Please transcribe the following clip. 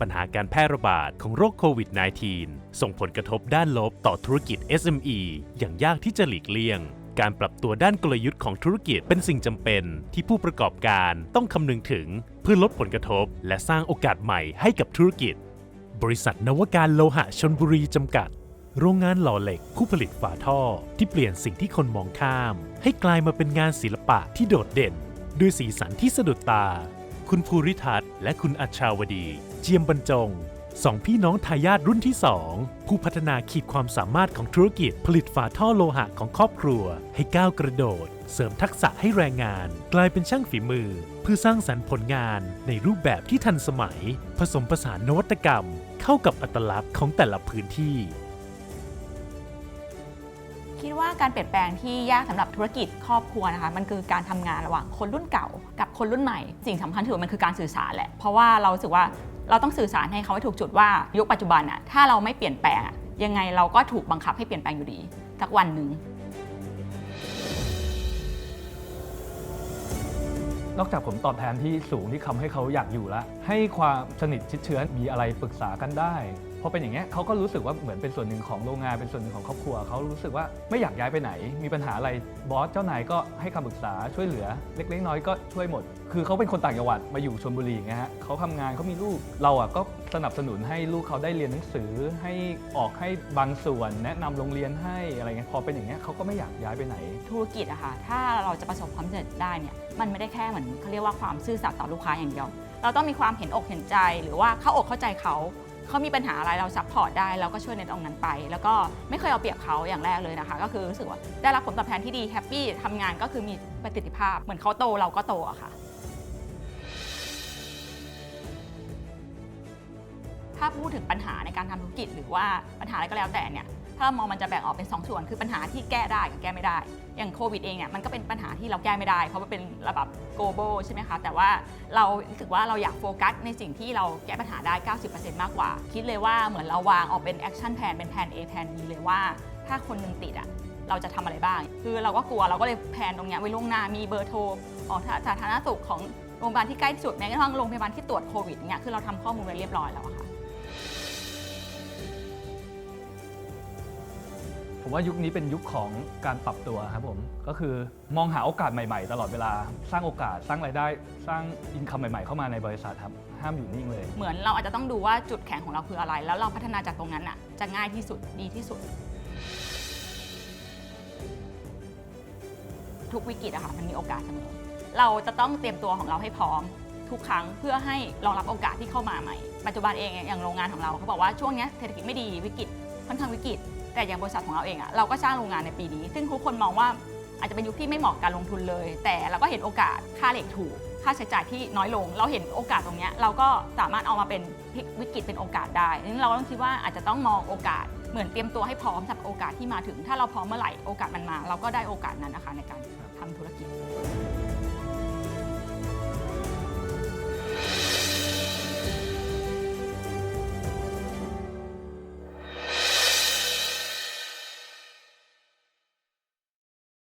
ปัญหาการแพร่ระบาดของโรคโควิด -19 ส่งผลกระทบด้านลบต่อธุรกิจ SME อย่างยากที่จะหลีกเลี่ยง การปรับตัวด้านกลยุทธ์ของธุรกิจเป็นสิ่งจำเป็น ที่ผู้ประกอบการต้องคำนึงถึงเพื่อลดผลกระทบ และสร้างโอกาสใหม่ให้กับธุรกิจ บริษัทนวการโลหะชนบุรีจำกัด โรงงานหล่อเหล็กผู้ผลิตฝาท่อ ที่เปลี่ยนสิ่งที่คนมองข้าม ให้กลายมาเป็นงานศิลปะที่โดดเด่น ด้วยสีสันที่สะดุดตา คุณภูริทัศน์และคุณอัชชาวดี เจียมบรรจงสองพี่น้องทายาทรุ่นที่ 2 ผู้พัฒนาขีดความสามารถของธุรกิจ ผลิตฝาท่อโลหะของครอบครัว ให้ก้าวกระโดด เสริมทักษะให้แรงงาน กลายเป็นช่างฝีมือ เพื่อสร้างสรรค์ผลงานในรูปแบบที่ทันสมัย ผสมผสานนวัตกรรม เข้ากับอัตลักษณ์ของแต่ละพื้นที่ ว่าการเปลี่ยนแปลงที่ยากสำหรับธุรกิจครอบครัวนะคะมันคือการทำงานระหว่างคนรุ่นเก่า กับคนรุ่นใหม่ สิ่งสำคัญที่สุดมันคือการสื่อสารแหละเพราะว่าเราสึกว่าเราต้องสื่อสารให้เขาให้ถูกจุดว่ายุคปัจจุบันอะถ้าเราไม่เปลี่ยนแปลงยังไงเราก็ถูกบังคับให้เปลี่ยนแปลงอยู่ดีสักวันหนึ่งนอกจากผลตอบแทนที่สูงที่ทำให้เขาอยากอยู่แล้ว ให้ความสนิทชิดเชื้อมีอะไรปรึกษากันได้พอเป็นอย่างเงี้ยเขาก็รู้สึกว่าเหมือนเป็นส่วนหนึ่งของโรงงานเป็นส่วนหนึ่งของครอบครัวเขารู้สึกว่าไม่อยากย้ายไปไหน มีปัญหาอะไรบอสเจ้านายก็ให้คำปรึกษาช่วยเหลือ เล็กๆน้อยๆก็ช่วยหมด คือเขาเป็นคนต่างจังหวัดมาอยู่ชลบุรีอย่างเงี้ยฮะเขาทำงานเขามีลูกเราอะก็สนับสนุนให้ลูกเขาได้เรียนหนังสือให้ออกให้บางส่วน แนะนำโรงเรียนให้อะไรเงี้ยพอเป็นอย่างเงี้ยเขาก็ไม่อยากย้ายไปไหน ธุรกิจอะค่ะ ถ้าเราจะประสบความสำเร็จได้เนี่ย มันไม่ได้แค่เหมือนเขาเรียกว่าความซื่อสัตย์ต่อลูกค้าอย่างเดียว เราต้องมีความเห็นอกเห็นใจ หรือว่าเข้าอกเข้าใจเขา เขามีปัญหาอะไรเราซัพพอร์ตได้เราก็ช่วยในตรงนั้นไป แล้วก็ไม่เคยเอาเปรียบเขาอย่างแรกเลยนะคะ ก็คือรู้สึกว่าได้รับผลตอบแทนที่ดีแฮปปี้ทำงานก็คือมีประสิทธิภาพ เหมือนเขาโตเราก็โตอะค่ะ ถ้าพูดถึงปัญหาในการทำธุรกิจหรือว่าปัญหาอะไรก็แล้วแต่เนี่ย ถ้ามองมันจะแบ่งออกเป็นสองส่วน คือปัญหาที่แก้ได้กับแก้ไม่ได้ อย่างโควิดเองเนี่ยมันก็เป็นปัญหาที่เราแก้ไม่ได้ เพราะมันเป็นระดับ global ใช่ไหมคะ แต่ว่าเรารู้สึกว่าเราอยากโฟกัสในสิ่งที่เราแก้ปัญหาได้ 90%มากกว่า คิดเลยว่าเหมือนเราวางออกเป็น action plan เป็นแผน A แผน B เลยว่า ถ้าคนหนึ่งติดอะเราจะทำอะไรบ้าง คือเราก็กลัวเราก็เลยแผนตรงนี้ไว้ล่วงหน้า มีเบอร์โทรของสาธารณสุขของโรงพยาบาลที่ใกล้ที่สุดแม้กระทั่งโรงพยาบาลที่ตรวจโควิดเนี่ยคือเราทำข้อมูลไว้เรียบร้อยแล้วอะค่ะ ผมว่ายุคนี้เป็นยุคของการปรับตัวครับผม ก็คือมองหาโอกาสใหม่ๆ ตลอดเวลา สร้างโอกาส สร้างรายได้ สร้างอินคัมใหม่ ๆ เข้ามาในบริษัทครับ ห้ามอยู่นิ่งเลย เหมือนเราอาจจะต้องดูว่าจุดแข็งของเราคืออะไร แล้วเราพัฒนาจากตรงนั้นอะ จะง่ายที่สุด ดีที่สุด ทุกวิกฤตอะค่ะ มันมีโอกาสเสมอ เราจะต้องเตรียมตัวของเราให้พร้อมทุกครั้งเพื่อให้รองรับโอกาสที่เข้ามาใหม่ ปัจจุบันเองอย่างโรงงานของเราเขาบอกว่าช่วงนี้เศรษฐกิจไม่ดีวิกฤต ค่อนข้างวิกฤต แต่อย่างบริษัทของเราเองอะเราก็สร้างโรงงานในปีนี้ ซึ่งทุกคนมองว่าอาจจะเป็นยุคที่ไม่เหมาะกับการลงทุนเลย แต่เราก็เห็นโอกาสค่าเหล็กถูก ค่าใช้จ่ายที่น้อยลง เราเห็นโอกาสตรงเนี้ยเราก็สามารถเอามาเป็นวิกฤตเป็นโอกาสได้ดังนั้นเราต้องคิดว่าอาจจะต้องมองโอกาสเหมือนเตรียมตัวให้พร้อมสำหรับโอกาสที่มาถึง ถ้าเราพร้อมเมื่อไหร่โอกาสมันมา เราก็ได้โอกาสนั้นนะคะในการทำธุรกิจ